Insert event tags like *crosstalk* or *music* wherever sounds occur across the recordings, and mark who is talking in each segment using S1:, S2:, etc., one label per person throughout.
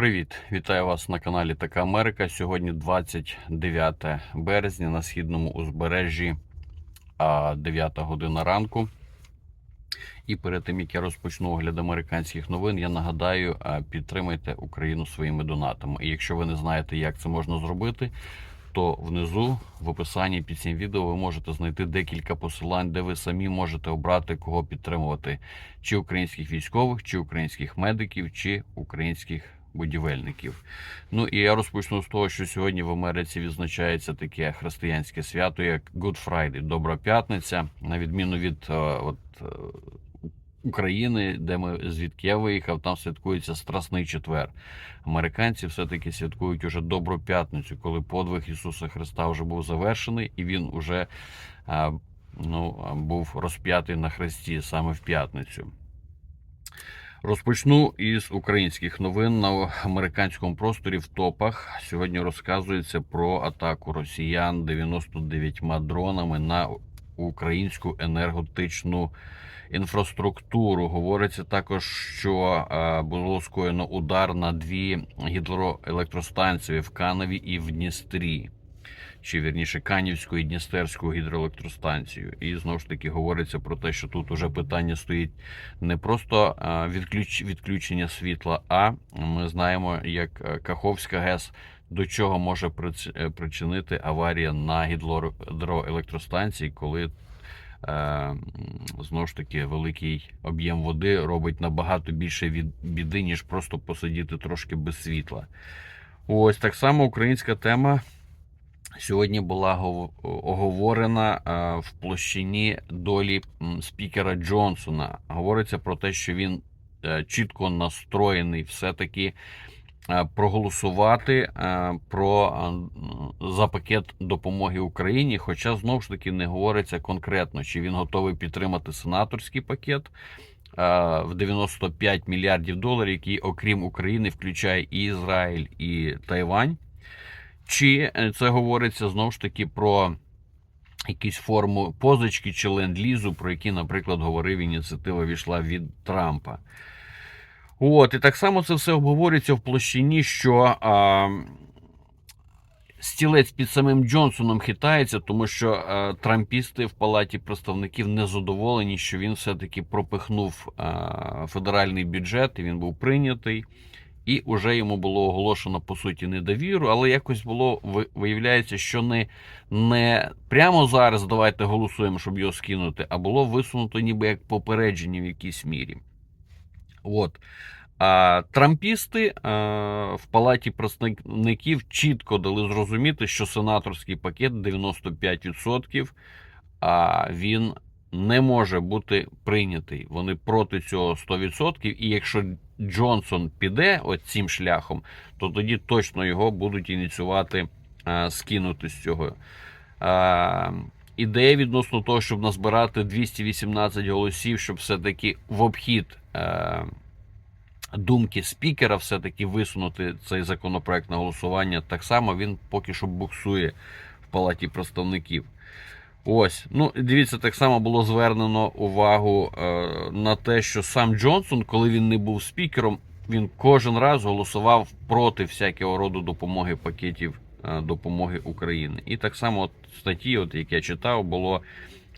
S1: Привіт, вітаю вас на каналі Така Америка. Сьогодні 29 березня на східному узбережжі, 9 година ранку. І перед тим як я розпочну огляд американських новин, я нагадаю, підтримайте Україну своїми донатами. І якщо ви не знаєте, як це можна зробити, то внизу в описанні під цим відео ви можете знайти декілька посилань, де ви самі можете обрати кого підтримувати: чи українських військових, чи українських медиків, чи українських будівельників. Ну і я розпочну з того, що сьогодні в Америці відзначається таке християнське свято, як Good Friday, Добра П'ятниця, на відміну від е, от, е, України, де ми звідки я виїхав, там святкується Страсний четвер. Американці все-таки святкують уже Добру п'ятницю, коли подвиг Ісуса Христа вже був завершений, і він уже е, ну, був розп'ятий на хресті саме в п'ятницю. Розпочну із українських новин на американському просторі в топах. Сьогодні розказується про атаку росіян 99 дронами на українську енергетичну інфраструктуру. Говориться також, що е, було скоєно удар на дві гідроелектростанції в Каневі і в Дністрі. Чи вірніше Канівську і Дністерську гідроелектростанцію. І знову ж таки говориться про те, що тут уже питання стоїть не просто відключ, відключення світла, а ми знаємо, як е, Каховська ГЕС до чого може е, причинити аварія на гідроелектростанції, коли е, знову ж таки великий об'єм води робить набагато більше від біди, ніж просто посидіти трошки без світла. Ось так само українська тема сьогодні була оговорена е, в площині долі спікера Джонсона. Говориться про те, що він е, чітко настроєний все-таки е, проголосувати про за пакет допомоги Україні. Хоча знову ж таки не говориться конкретно, чи він готовий підтримати сенаторський пакет. В 95 мільярдів доларів, який, окрім України, включає і Ізраїль, і Тайвань. Чи е, це говориться знову ж таки про якісь форму позички чи ленд-лізу, про які, наприклад, говорив ініціатива війшла від Трампа. От, і так само це все обговорюється в площині, що а, стілець під самим Джонсоном хитається, тому що а, трампісти в палаті представників не задоволені, що він все-таки пропихнув а, федеральний бюджет, і він був прийнятий. І вже йому було оголошено по суті недовіру, але якось було виявляється, що не, не прямо зараз давайте голосуємо, щоб його скинути, а було висунуто ніби як попередження в якійсь мірі. От. А трампісти а, в палаті представників чітко дали зрозуміти, що сенаторський пакет 95%, а він не може бути прийнятий. Вони проти цього 100%. І якщо Джонсон піде цим шляхом, то тоді точно його будуть ініціювати а, скинути з цього. А, ідея відносно того, щоб назбирати 218 голосів, щоб все-таки в обхід. А, Думки спікера все-таки висунути цей законопроект на голосування. Так само він поки що буксує в палаті представників. Ось, ну дивіться, так само було звернено увагу е, на те, що сам Джонсон, коли він не був спікером, він кожен раз голосував проти всякого роду допомоги пакетів е, допомоги України. І так само от в статті, от як я читав, було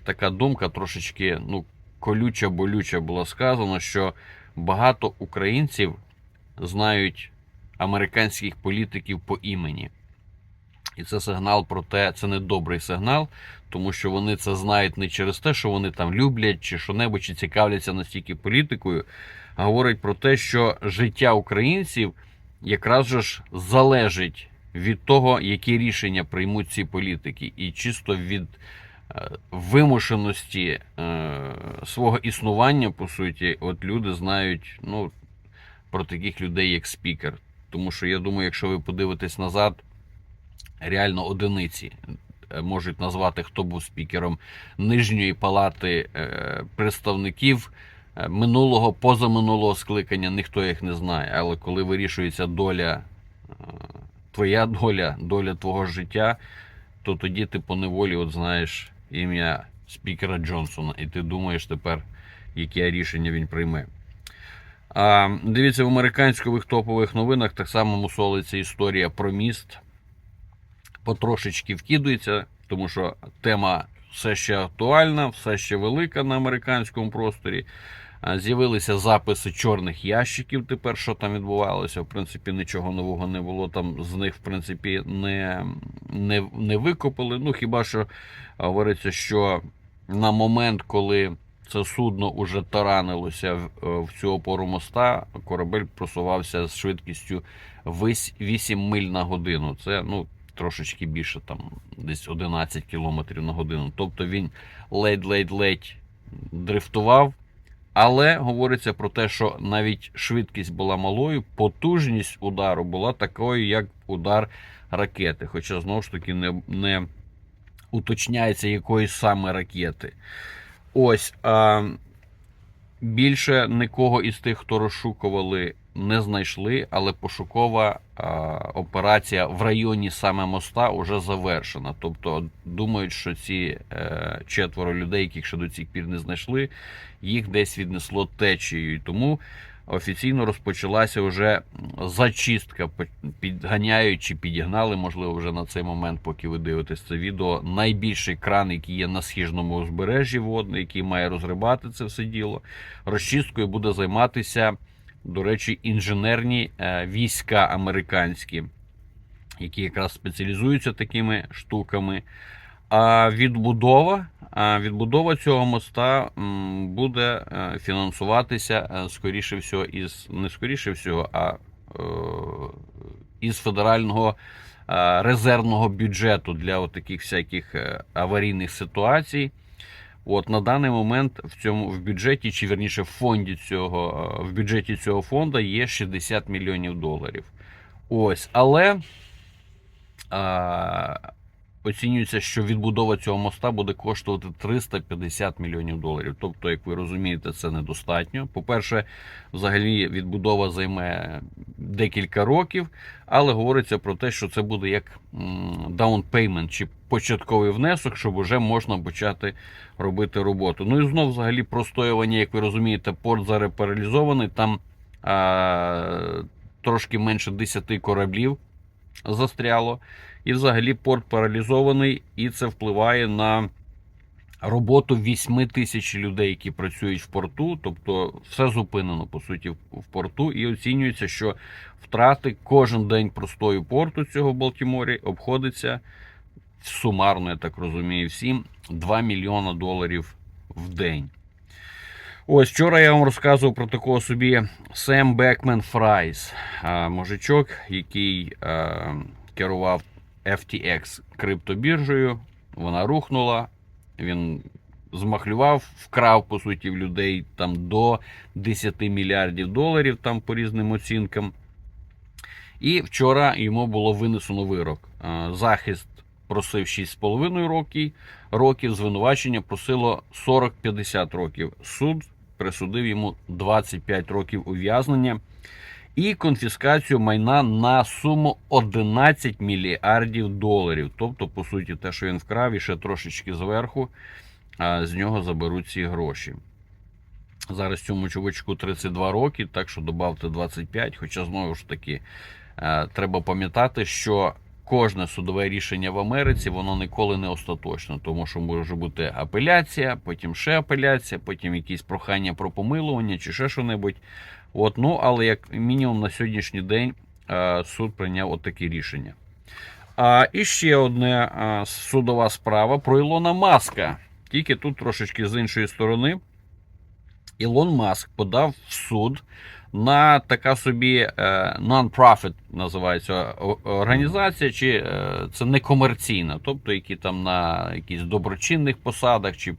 S1: така думка трошечки ну, колюча, болюча було сказано, що багато українців знають американських політиків по імені. І це сигнал про те, це не добрий сигнал, тому що вони це знають не через те, що вони там люблять чи що-небудь, чи цікавляться настільки політикою, а говорить про те, що життя українців якраз же ж залежить від того, які рішення приймуть ці політики, і чисто від е, вимушеності е, свого існування, по суті, от люди знають ну, про таких людей, як спікер. Тому що я думаю, якщо ви подивитесь назад, реально одиниці е, можуть назвати, хто був спікером нижньої палати е, представників е, минулого, позаминулого скликання, ніхто їх не знає. Але коли вирішується доля, твоя доля, доля твого життя, то тоді ти по неволі от знаєш ім'я спікера Джонсона, і ти думаєш тепер, яке рішення він прийме. А, дивіться, в американських топових новинах так само мусолиться історія про міст. Потрошечки вкидується, тому що тема все ще актуальна, все ще велика на американському просторі. З'явилися записи чорних ящиків. Тепер що там відбувалося. В принципі, нічого нового не було. Там з них, в принципі, не, не, не викопали. Ну хіба що говориться, що на момент, коли це судно уже таранилося в, е, цю опору моста, корабель просувався з швидкістю 8 миль на годину. Це ну. Трошечки більше, там десь 11 км на годину. Тобто він ледь-ледь-ледь дрифтував, але говориться про те, що навіть швидкість була малою, потужність удару була такою, як удар ракети. Хоча знову ж таки не, не уточняється якої саме ракети. Ось. А, більше нікого із тих, хто розшукували, не знайшли, але пошукова операція в районі саме моста вже завершена. Тобто думають, що ці е, четверо людей, яких ще до цих пір не знайшли, їх десь віднесло течією. Тому офіційно розпочалася вже зачистка, підганяючи, підігнали, можливо, вже на цей момент, поки ви дивитесь це відео. Найбільший кран, який є на східному узбережжі водний, який має розгребати це все діло. Розчисткою буде займатися, до речі, інженерні е, війська американські, які якраз спеціалізуються такими штуками. А відбудова, відбудова цього моста буде е, фінансуватися е, скоріше всього із не скоріше всього, а із федерального резервного бюджету для таких всяких аварійних ситуацій. От на даний момент в цьому в бюджеті, чи верніше в фонді цього е, в бюджеті цього фонду є 60 мільйонів доларів. Ось, але а, оцінюється, що відбудова цього моста буде коштувати 350 мільйонів доларів. Тобто, як ви розумієте, це недостатньо. По-перше, взагалі відбудова займе декілька років, але говориться про те, що це буде як payment чи початковий внесок, щоб вже можна почати робити роботу. Ну і знов, взагалі, простоювання, як ви розумієте, порт зараз паралізований. Там а, трошки менше 10 кораблів застряло. І взагалі порт паралізований, і це впливає на роботу 8 тисяч людей, які працюють в порту. Тобто все зупинено по суті в порту, і оцінюється, що втрати кожен день простою порту цього в Балтіморі обходиться сумарно, я так розумію, всім 2 мільйона доларів в день. Ось вчора я вам розказував про такого собі Сем Бекмен Фрайс, мужичок, який керував FTX криптобіржею. Вона рухнула, він змахлював, вкрав по суті в людей там до 10 мільярдів доларів, там по різним оцінкам. І вчора йому було винесено вирок. Захист просив 6,5 років, років, звинувачення просило 40-50 років. Суд присудив йому 25 років ув'язнення і конфіскацію майна на суму 11 мільярдів доларів. Тобто, по суті, те, що він вкрав, і ще трошечки зверху, з нього заберуть ці гроші. Зараз цьому чувачку 32 роки, так що додавте 25, хоча знову ж таки е, треба пам'ятати, що кожне судове рішення в Америці воно ніколи не остаточне, тому що може бути апеляція, потім ще апеляція, потім якісь прохання про помилування чи ще що-небудь. От, ну, але як мінімум на сьогоднішній день е, суд прийняв от таке рішення. А і ще одна е, судова справа про Ілона Маска. Тільки тут трошечки з іншої сторони. Ілон Маск подав в суд на така собі е, non-profit називається організація, чи це не комерційна, тобто які там на якісь доброчинних посадах, чи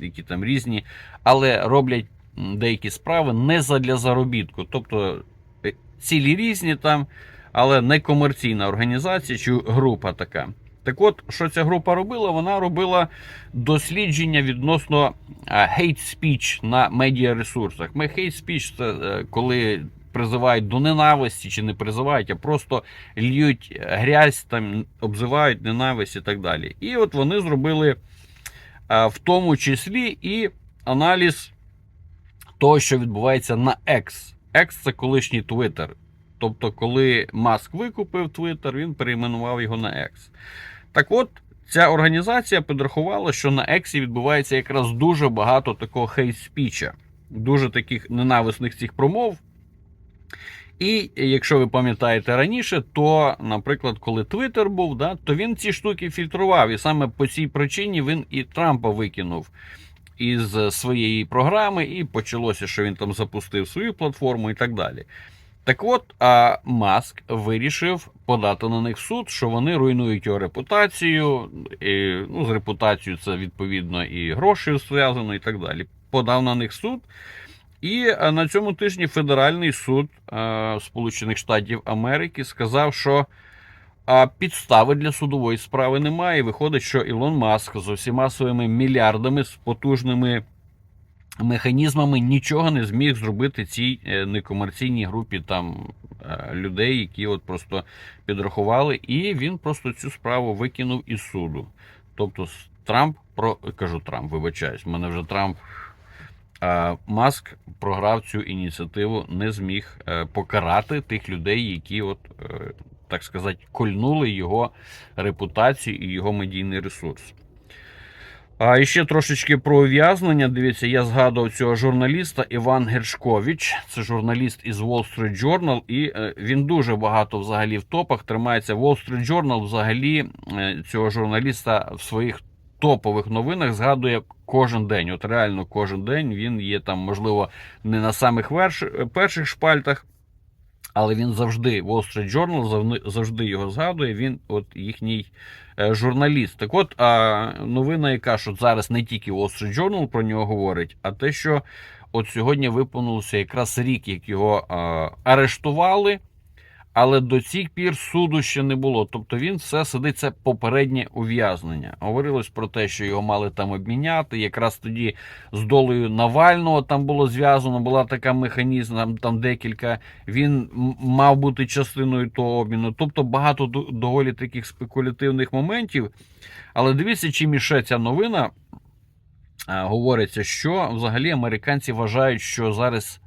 S1: які там різні, але роблять деякі справи не задля заробітку. Тобто е, цілі різні там, але не комерційна організація чи група така. Так от, що ця група робила? Вона робила дослідження відносно hate speech на медіаресурсах. Ми hate speech це е, коли призивають до ненависті чи не призивають, а просто льють грязь, там обзивають ненависть і так далі. І от вони зробили в тому числі і аналіз того, що відбувається на X. X це колишній Twitter. Тобто, коли Маск викупив Twitter, він перейменував його на X. Так от, ця організація підрахувала, що на X відбувається якраз дуже багато такого хейт-спіча, дуже таких ненависних цих промов. І якщо ви пам'ятаєте раніше, то, наприклад, коли Twitter був, да, то він ці штуки фільтрував. І саме по цій причині він і Трампа викинув із своєї програми, і почалося, що він там запустив свою платформу і так далі. Так от, а Маск вирішив подати на них суд, що вони руйнують його репутацію. І, ну, з репутацією це відповідно і гроші зв'язано, і так далі. Подав на них суд. І е, на цьому тижні Федеральний суд е, Сполучених Штатів Америки сказав, що е, підстави для судової справи немає. Виходить, що Ілон Маск з усіма своїми мільярдами, з потужними механізмами нічого не зміг зробити цій е, некомерційній групі там е, людей, які от просто підрахували, і він просто цю справу викинув із суду. Тобто Трамп про кажу Трамп, вибачаюсь, мене вже Трамп. Маск програв цю ініціативу, не зміг е, покарати тих людей, які, от, так сказати, кольнули його репутацію і його медійний ресурс. А ще трошечки про ув'язнення. Дивіться, я згадував цього журналіста Іван Гершкович. Це журналіст із Wall Street Journal, і е, він дуже багато взагалі в топах тримається. Wall Street Journal взагалі е, цього журналіста в своїх топових новинах згадує кожен день. От реально кожен день він є там, можливо, не на самих перших шпальтах. Але він завжди, Wall Street Journal завжди його згадує. Він от їхній е, журналіст. Так от, а, новина, яка що зараз не тільки Wall Street Journal про нього говорить, а те, що от сьогодні виповнився якраз рік, як його а, арештували, але до цих пір суду ще не було. Тобто він все сидить це попереднє ув'язнення. Говорилось про те, що його мали там обміняти. Якраз тоді з долею Навального там було зв'язано, була така механізм, там, там декілька. Він мав бути частиною того обміну. Тобто багато доволі таких спекулятивних моментів. Але дивіться, чим іще ця новина. Е, Говориться, що взагалі американці вважають, що зараз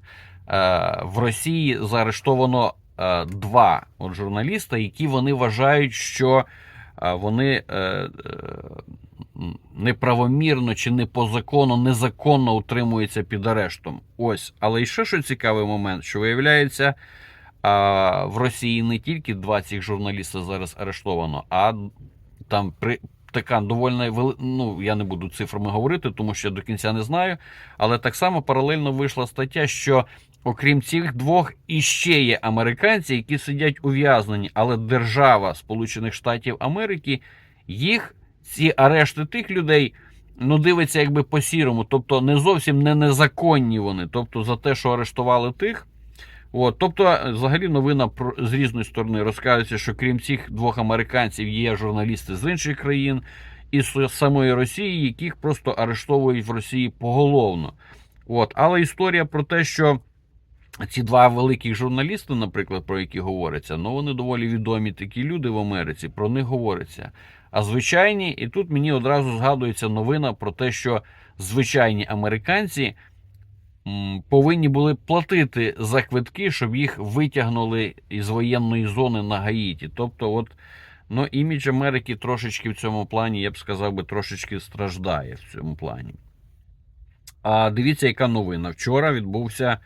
S1: е, в Росії заарештовано два от журналіста, які вони вважають, що е, вони е, е, неправомірно чи не по закону, незаконно утримуються під арештом. Ось, але ще що цікавий момент, що виявляється, в Росії не тільки два цих журналіста зараз арештовано, а там при. Така доволі вели... ну я не буду цифрами говорити, тому що до кінця не знаю. Але так само паралельно вийшла стаття, що окрім цих двох іще є американці, які сидять ув'язнені, але держава Сполучених Штатів Америки їх ці арешти тих людей ну дивиться якби по сірому, тобто не зовсім не незаконні вони, тобто за те, що арештували тих. От, тобто, е, взагалі, новина з різної сторони розказується, що крім цих двох американців є журналісти з інших країн і з самої Росії, яких просто арештовують в Росії поголовно. От, але історія про те, що ці два великих журналісти, наприклад, про які говориться, ну вони доволі відомі такі люди в Америці, про них говориться. А звичайні, і тут мені одразу згадується новина про те, що звичайні американці повинні були платити за квитки, щоб їх витягнули із воєнної зони на Гаїті. Тобто, от, ну, імідж Америки трошечки в цьому плані, я б сказав би, трошечки страждає в цьому плані. А дивіться, яка новина. Вчора відбувся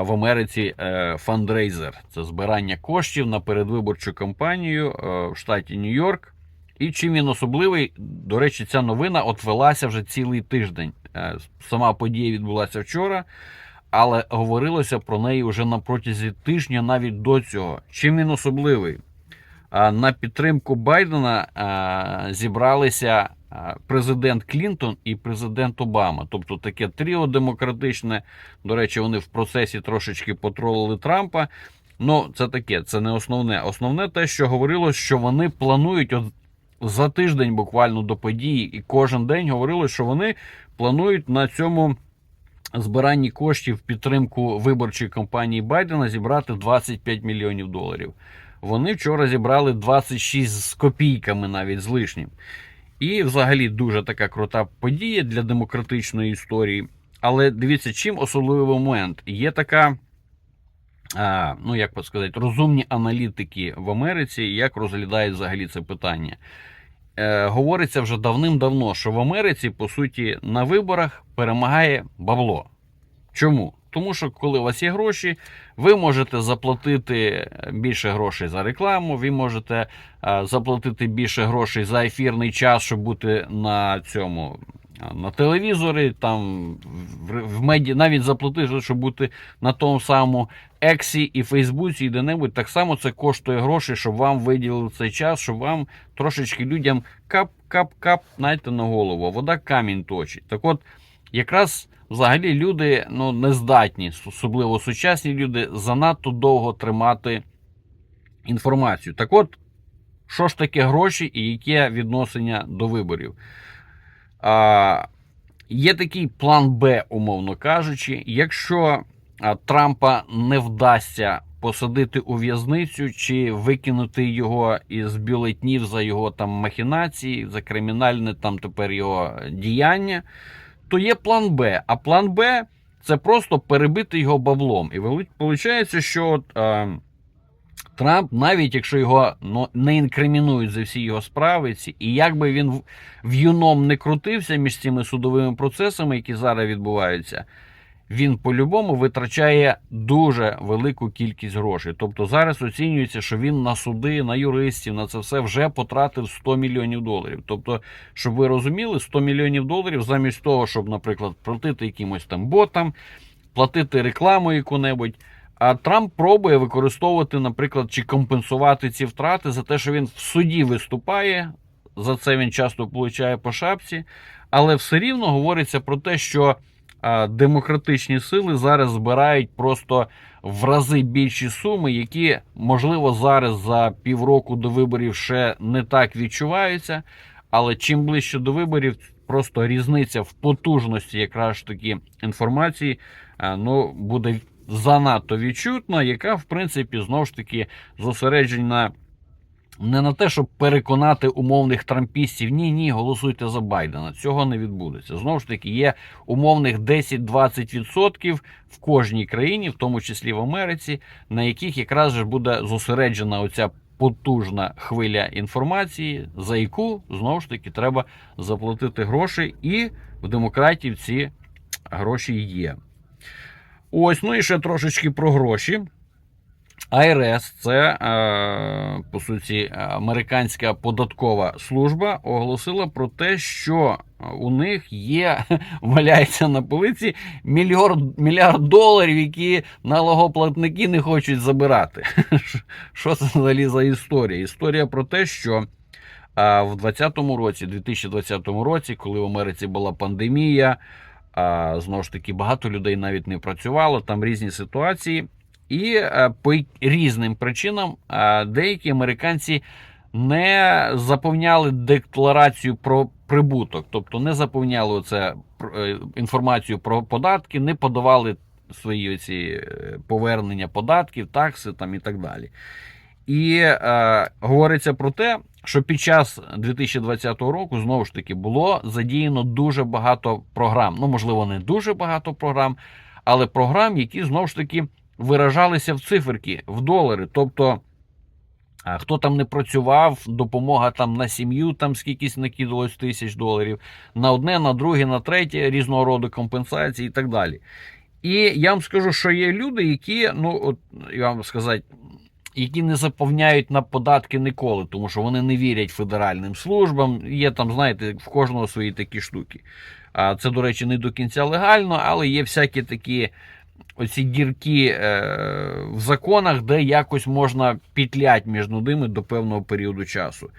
S1: в Америці е, фандрейзер. Це збирання коштів на передвиборчу кампанію е, в штаті Нью-Йорк. І чим він особливий, до речі, ця новина от велася вже цілий тиждень. Е, Сама подія відбулася вчора, але говорилося про неї вже на протязі тижня навіть до цього. Чим він особливий? На підтримку Байдена зібралися президент Клінтон і президент Обама. Тобто таке тріо демократичне. До речі, вони в процесі трошечки потролили Трампа. Ну, це таке, це не основне. Основне те, що говорилось, що вони планують от за тиждень буквально до події, і кожен день говорили, що вони планують на цьому збиранні коштів підтримку виборчої кампанії Байдена зібрати 25 мільйонів доларів. Вони вчора зібрали 26 з копійками, навіть з лишнім. І взагалі дуже така крута подія для демократичної історії. Але дивіться, чим особливий момент. Є така а, ну як би сказати, розумні аналітики в Америці, як розглядають взагалі це питання. Е, говориться вже давним-давно, що в Америці, по суті, на виборах перемагає бабло. Чому? Тому що коли у вас є гроші, ви можете заплатити більше грошей за рекламу, ви можете е, заплатити більше грошей за ефірний час, щоб бути на цьому е, на телевізорі, там в, меді, навіть заплатити, щоб бути на тому самому Ексі і Фейсбуці, і де-небудь. Так само це коштує грошей, щоб вам виділили цей час, щоб вам трошечки людям кап-кап-кап, знаєте, на голову. Вода камінь точить. Так от, якраз взагалі люди ну, не здатні, особливо сучасні люди, занадто довго тримати інформацію. Так от, що ж таке гроші і яке відношення до виборів? А, Є такий план Б, умовно кажучи, якщо Трампа не вдасться посадити у в'язницю чи викинути його із бюлетнів за його там махінації, за кримінальне там тепер його діяння, то є план Б. А план Б це просто перебити його баблом. І виходить, що е, Трамп, навіть якщо його ну, не інкримінують за всі його справи, і як би він юном не крутився між цими судовими процесами, які зараз відбуваються, він по-любому витрачає дуже велику кількість грошей. Тобто зараз оцінюється, що він на суди, на юристів, на це все вже потратив 100 мільйонів доларів. Тобто, щоб ви розуміли, 100 мільйонів доларів замість того, щоб, наприклад, платити якимось там ботам, платити рекламу яку-небудь. А Трамп пробує використовувати, наприклад, чи компенсувати ці втрати за те, що він в суді виступає. За це він часто получає по шапці, але все рівно говориться про те, що демократичні сили зараз збирають просто в рази більші суми, які, можливо, зараз за півроку до виборів ще не так відчуваються. Але чим ближче до виборів, просто різниця в потужності якраз таки інформації ну, буде занадто відчутна, яка, в принципі, знову ж таки зосереджена не на те, щоб переконати умовних трампістів, ні, ні, голосуйте за Байдена. Цього не відбудеться. Знову ж таки, є умовних 10-20% в кожній країні, в тому числі в Америці, на яких якраз же буде зосереджена оця потужна хвиля інформації, за яку знову ж таки треба заплатити гроші, і в демократів ці гроші є. Ось, ну і ще трошечки про гроші. IRS – це, е, по суті, американська податкова служба оголосила про те, що у них є, *laughs* валяється на полиці мільярд, мільярд доларів, які налогоплатники не хочуть забирати. *laughs* Що це взагалі за історія? Історія про те, що а, в 2020 році, 2020 році, коли в Америці була пандемія, а, знову ж таки, багато людей навіть не працювало, там різні ситуації. І е, по різним причинам е, деякі американці не заповняли декларацію про прибуток, тобто не заповняли це інформацію про податки, не подавали свої ці е, повернення податків, такси там і так далі. І е, говориться про те, що під час 2020 року знову ж таки було задіяно дуже багато програм. Ну, можливо, не дуже багато програм, але програм, які знову ж таки виражалися в циферки, в долари. Тобто, хто там не працював, допомога там на сім'ю, там скількись накидалось тисяч доларів, на одне, на друге, на третє, різного роду компенсації і так далі. І я вам скажу, що є люди, які, ну, от я вам сказати, які не заповняють на податки ніколи, тому що вони не вірять федеральним службам. Є там, знаєте, в кожного свої такі штуки. А це, до речі, не до кінця легально, але є всякі такі оці дірки е, в законах, де якось можна пітлять між ними до певного періоду часу.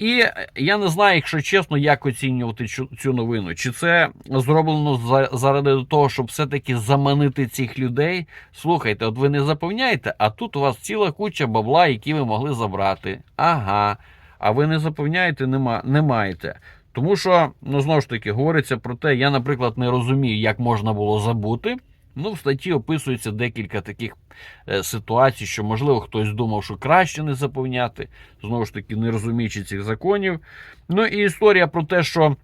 S1: І я не знаю, якщо чесно, як оцінювати цю, новину. Чи це зроблено за, заради того, щоб все-таки заманити цих людей? Слухайте, от ви не заповняєте, а тут у вас ціла куча бабла, які ви могли забрати. Ага. А ви не заповняєте, нема, не маєте. Тому що, ну знову ж таки, говориться про те, я, наприклад, не розумію, як можна було забути. Ну, в статті описується декілька таких е, ситуацій, що, можливо, хтось думав, що краще не заповняти, знову ж таки, не розуміючи цих законів. Ну і історія про те, що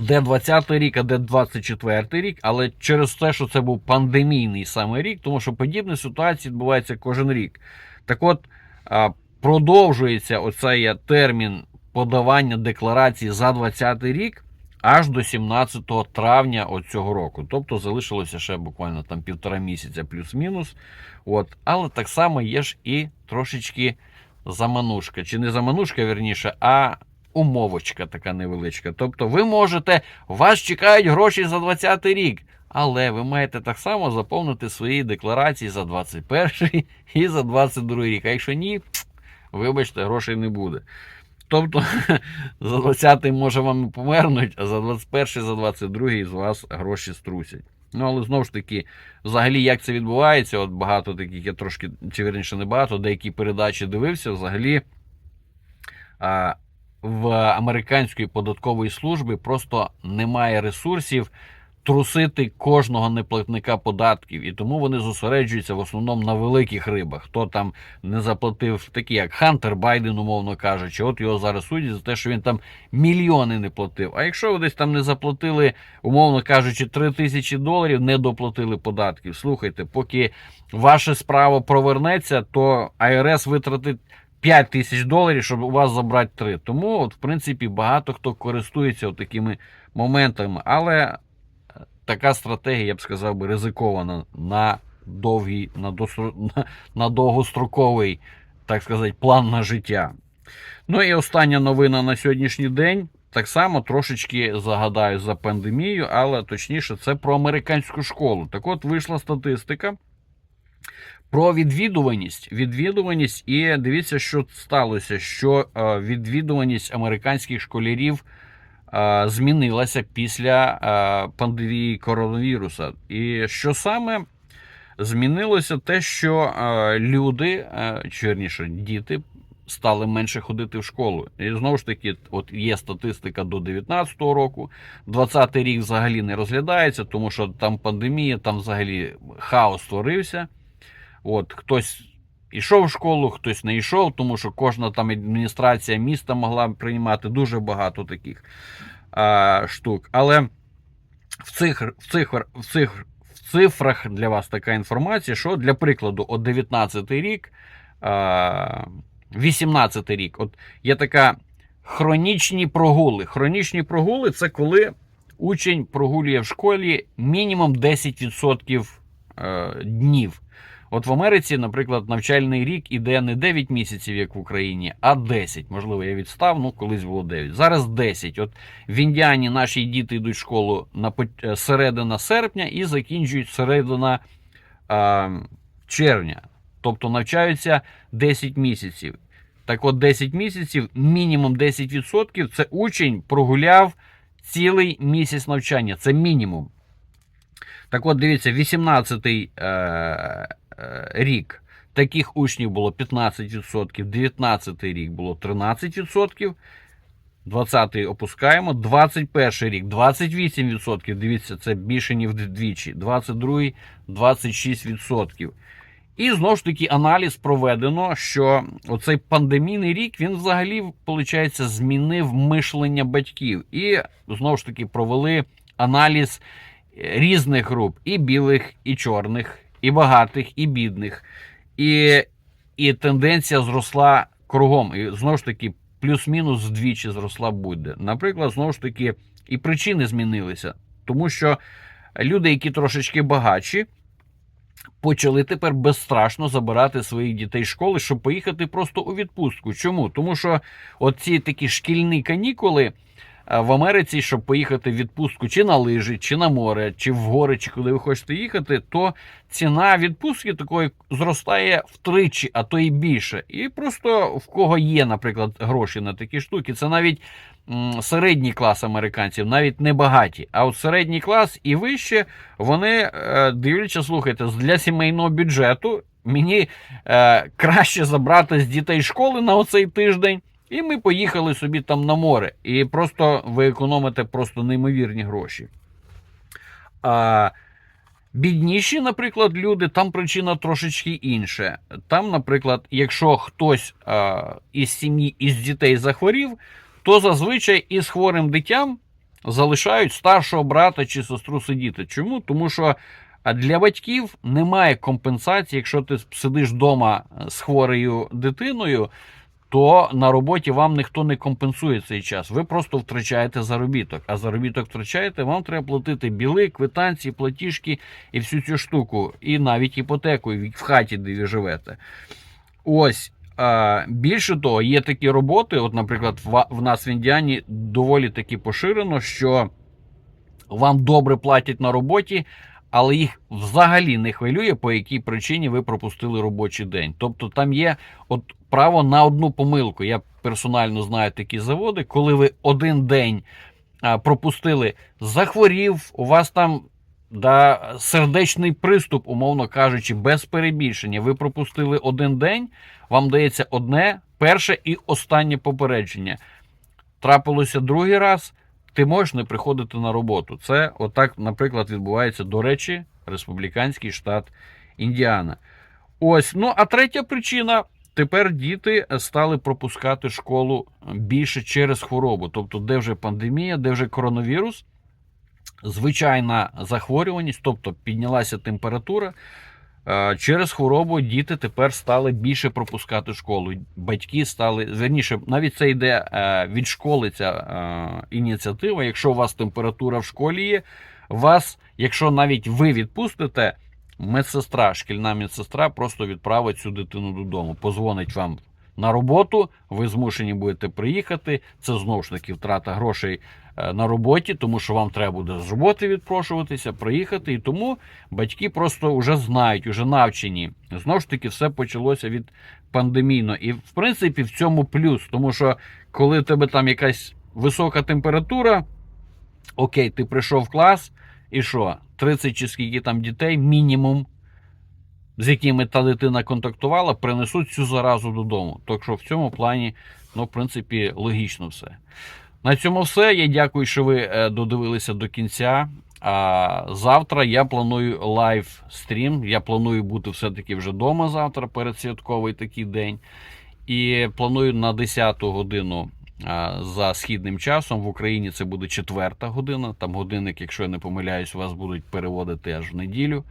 S1: де 20 рік, а де 24 рік, але через те, що це був пандемійний саме рік, тому що подібні ситуації відбуваються кожен рік. Так от продовжується оцей термін подавання декларації за 20 рік аж до 17 травня цього року. Тобто залишилося ще буквально там півтора місяця плюс-мінус. От. Але так само є ж і трошечки заманушка. Чи не заманушка, вірніше, а умовочка така невеличка. Тобто, ви можете, вас чекають гроші за 20 рік. Але ви маєте так само заповнити свої декларації за 21 і за 22 рік. А якщо ні, вибачте, грошей не буде. Тобто *laughs* за 20 може вам помернуть, а за 21-й, за 22-й з вас гроші струсять. Ну, але знову ж таки, взагалі, як це відбувається, от багато таких, я трошки, чи вірніше не багато, деякі передачі дивився, взагалі а, в американської податкової служби просто немає ресурсів трусити кожного неплатника податків, і тому вони зосереджуються в основному на великих рибах. Хто там не заплатив, такі як Хантер Байден, умовно кажучи, от його зараз судять за те, що він там мільйони не платив. А якщо ви десь там не заплатили, умовно кажучи, 3 тисячі доларів, не доплатили податків. Слухайте, поки ваша справа провернеться, то АРС витратить. 5 тисяч доларів, щоб у вас забрати 3. Тому, от, в принципі, багато хто користується такими моментами. Але така стратегія, я б сказав би, ризикована на довгий, на, досро... *laughs* на, на довгостроковий, так сказати, план на життя. Ну і остання новина на сьогоднішній день. Так само трошечки загадаю за пандемію, але точніше, це про американську школу. Так от вийшла статистика. Про відвідуваність. Відвідуваність, і дивіться, що сталося, що е, відвідуваність американських школярів змінилася після е, пандемії коронавіруса. І що саме змінилося, те, що е, люди, е, чи вірніше, діти. Стали менше ходити в школу. І знову ж таки, от є статистика до 2019 року. 20-й рік взагалі не розглядається, тому що там пандемія, там взагалі хаос створився. От хтось ішов в школу, хтось не йшов, тому що кожна там адміністрація міста могла приймати дуже багато таких а, штук. Але в цих, в, цих, в, цих, в цифрах для вас така інформація, що для прикладу, от 19 рік, а, 18 рік, от є така хронічні прогули. Хронічні прогули це коли учень прогулює в школі мінімум 10% е, днів. От в Америці, наприклад, навчальний рік іде не 9 місяців, як в Україні, а 10. Можливо, я відстав, ну колись було 9. Зараз 10. От в Індіані наші діти йдуть в школу на середина серпня і закінчують середина а, червня. Тобто навчаються 10 місяців. Так от 10 місяців, мінімум 10% це учень прогуляв цілий місяць навчання. Це мінімум. Так от, дивіться, 18-й е, е, рік таких учнів було 15%, 19 рік було 13%, 20-й опускаємо, 21 рік 28%, дивіться, це більше ніж вдвічі, 22-й 26%. І знову ж таки аналіз проведено, що оцей пандемійний рік він взагалі, виходить, змінив мишлення батьків. І знову ж таки провели аналіз різних груп: і білих, і чорних, і багатих, і бідних. І, і тенденція зросла кругом. І знову ж таки, плюс-мінус вдвічі зросла буде. Наприклад, знову ж таки, і причини змінилися, тому що люди, які трошечки багатші, почали тепер безстрашно забирати своїх дітей з школи, щоб поїхати просто у відпустку. Чому? Тому що оці такі шкільні канікули в Америці, щоб поїхати в відпустку чи на лижі, чи на море, чи в гори, чи куди ви хочете їхати, то ціна відпустки такої зростає втричі, а то і більше. І просто в кого є, наприклад, гроші на такі штуки, це навіть середній клас американців, навіть не багаті. А от середній клас і вище, вони е, дивляться, слухайте, для сімейного бюджету мені е, краще забрати з дітей школи на оцей тиждень. І ми поїхали собі там на море. І просто ви економите просто неймовірні гроші. А бідніші, наприклад, люди, там причина трошечки інша. Там, наприклад, якщо хтось а, із сім'ї, із дітей захворів, то зазвичай із хворим дитям залишають старшого брата чи сестру сидіти. Чому? Тому що для батьків немає компенсації, якщо ти сидиш вдома з хворою дитиною, то на роботі вам ніхто не компенсує цей час. Ви просто втрачаєте заробіток. А заробіток втрачаєте, вам треба платити біли, квитанції, платіжки і всю цю штуку, і навіть іпотеку в хаті, де ви живете. Ось. Більше того, є такі роботи, от, наприклад, в, в нас в Індіані доволі таки поширено, що вам добре платять на роботі, але їх взагалі не хвилює, по якій причині ви пропустили робочий день. Тобто там є от право на одну помилку. Я персонально знаю такі заводи, коли ви один день пропустили, захворів, у вас там да, сердечний приступ, умовно кажучи, без перебільшення. Ви пропустили один день, вам дається одне, перше і останнє попередження. Трапилося другий раз ти можеш не приходити на роботу. Це отак, наприклад, відбувається, до речі, республіканський штат Індіана. Ось, ну а третя причина. Тепер діти стали пропускати школу більше через хворобу. Тобто, де вже пандемія, де вже коронавірус, звичайна захворюваність, тобто піднялася температура. Е, Через хворобу діти тепер стали більше пропускати школу. Батьки стали верніше, навіть це йде е, від школи ця е, ініціатива. Якщо у вас температура в школі є, вас, якщо навіть ви відпустите, медсестра, шкільна медсестра просто відправить цю дитину додому, позвонить вам на роботу, ви змушені будете приїхати. Це знову ж таки втрата грошей е, на роботі, тому що вам треба буде з роботи відпрошуватися, приїхати. І тому батьки просто вже знають, вже навчені. Знову ж таки, все почалося від пандемійно. І в принципі в цьому плюс, тому що коли в тебе там якась висока температура, окей, ти прийшов в клас, і що? 30 чи скільки там дітей, мінімум, з якими та дитина контактувала, принесуть цю заразу додому. Так що в цьому плані, ну, в принципі, логічно все. На цьому все. Я дякую, що ви е, додивилися до кінця. А завтра я планую лайв стрім. Я планую бути все-таки вже вдома завтра, передсвятковий такий день. І планую на 10 годину за східним часом. В Україні це буде 4 година. Там годинник, якщо я не помиляюсь, вас будуть переводити аж в неділю.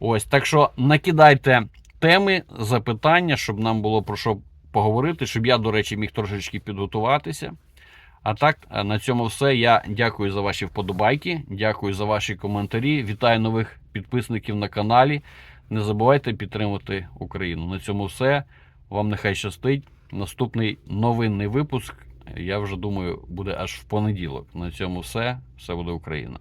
S1: Ось так що накидайте теми, запитання, щоб нам було про що поговорити, щоб я, до речі, міг трошечки підготуватися. А так, е, на цьому все. Я дякую за ваші вподобайки, дякую за ваші коментарі. Вітаю нових підписників на каналі. Не забувайте підтримувати Україну. На цьому все. Вам нехай щастить. Наступний новинний випуск. Я вже думаю, буде аж в понеділок. На цьому все. Все буде Україна.